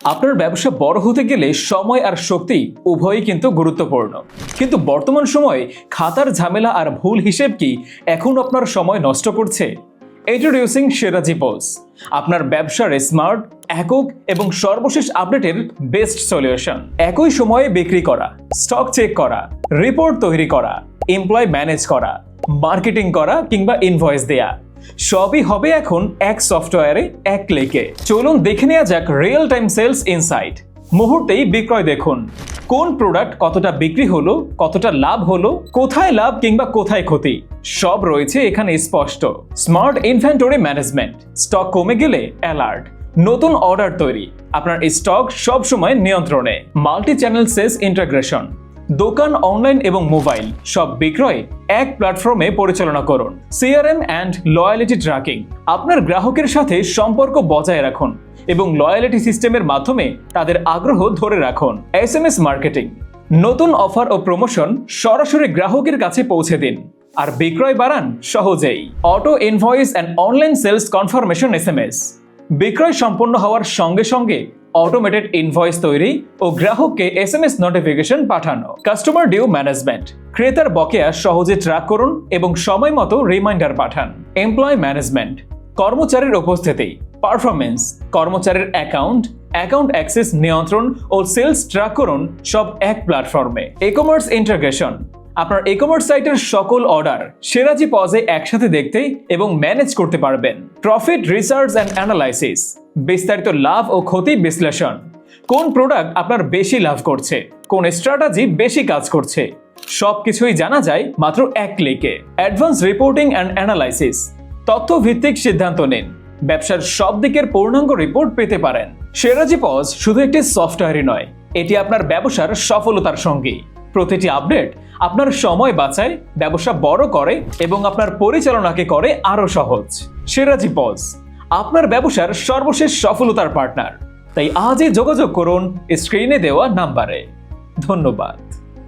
আপনার ব্যবসা বড় হতে গেলে সময় আর শক্তি উভয়ই কিন্তু গুরুত্বপূর্ণ। কিন্তু বর্তমান সময়ে খাতার ঝামেলা আর ভুল হিসেব কি এখন আপনার সময় নষ্ট করছে? ইন্ট্রোডিউসিং সেরাজি পোস আপনার ব্যবসার স্মার্ট একক এবং সর্বশেষ আপডেটের বেস্ট সলিউশন একই সময়ে বিক্রি করা স্টক চেক করা রিপোর্ট তৈরি করা এমপ্লয় ম্যানেজ করা মার্কেটিং করা কিংবা ইনভয়েস দেয়া। সবই হবে এখন এক সফটওয়্যারে, এক ক্লিকে চলুন দেখে নেওয়া যাক রিয়েল টাইম সেলস ইনসাইট মুহূর্তেই বিক্রয় দেখুন। কোন প্রোডাক্ট কতটা বিক্রি হলো, কতটা লাভ হলো, কোথায় লাভ কিংবা কোথায় ক্ষতি? সব রয়েছে এখানে স্পষ্ট। স্মার্ট ইনভেন্টরি ম্যানেজমেন্ট স্টক কমে গেলে অ্যালার্ট নতুন অর্ডার তৈরি। আপনার স্টক সব সময় নিয়ন্ত্রণে। মাল্টি চ্যানেল সেলস ইন্টাগ্রেশন দোকান অনলাইন এবং মোবাইল সব বিক্রয় এক প্ল্যাটফর্মে পরিচালনা করুন। সিআরএম অ্যান্ড লয়ালিটি ট্র্যাকিং আপনার গ্রাহকের সাথে সম্পর্ক বজায় রাখুন এবং লয়ালিটি সিস্টেমের মাধ্যমে তাদের আগ্রহ ধরে রাখুন। এস এম এস মার্কেটিং নতুন অফার ও প্রমোশন সরাসরি গ্রাহকের কাছে পৌঁছে দিন। আর বিক্রয় বাড়ান সহজেই। Auto invoice and online sales confirmation S M S বিক্রয় সম্পন্ন হওয়ার সঙ্গে সঙ্গে অটোমেটেড ইনভয়েস তৈরি ও গ্রাহককে এস এম এস নোটিফিকেশন পাঠানো। কাস্টমার ডিউ ম্যানেজমেন্ট ক্রেতার বকেয়া সহজে ট্র্যাক করুন এবং সময় মতো রিমাইন্ডার পাঠান। এমপ্লয় ম্যানেজমেন্ট কর্মচারীর উপস্থিতি। পারফরমেন্স কর্মচারীর অ্যাকাউন্ট অ্যাকাউন্ট অ্যাক্সেস নিয়ন্ত্রণ ও সেলস ট্র্যাক করুন সব এক প্ল্যাটফর্মে ই কমার্স আপনার ই কমার্স সাইটের সকল অর্ডার সেরাজি পজে একসাথে দেখতে এবং ম্যানেজ করতে পারবেন। প্রফিট রিসার্চ অ্যান্ড অ্যানালাইসিস বিস্তারিত লাভ ও ক্ষতি বিশ্লেষণ। কোন প্রোডাক্ট আপনার বেশি লাভ করছে? কোন স্ট্র্যাটাজি বেশি কাজ করছে? সবকিছুই জানা যায় মাত্র এক ক্লিকে অ্যাডভান্স রিপোর্টিং অ্যান্ড অ্যানালাইসিস তথ্য ভিত্তিক সিদ্ধান্ত নিন। ব্যবসার সব দিকের পূর্ণাঙ্গ রিপোর্ট পেতে পারেন। সেরাজি পজ শুধু একটি সফটওয়্যারই নয়, এটি আপনার ব্যবসার সফলতার সঙ্গী। প্রতিটি আপডেট আপনার সময় বাঁচায়, ব্যবসা বড় করে এবং আপনার পরিচালনাকে করে আরও সহজ। সেরাজি পজ আপনার ব্যবসার সর্বশেষ সফলতার পার্টনার। তাই আজই যোগাযোগ করুন স্ক্রিনে দেওয়া নাম্বারে। ধন্যবাদ।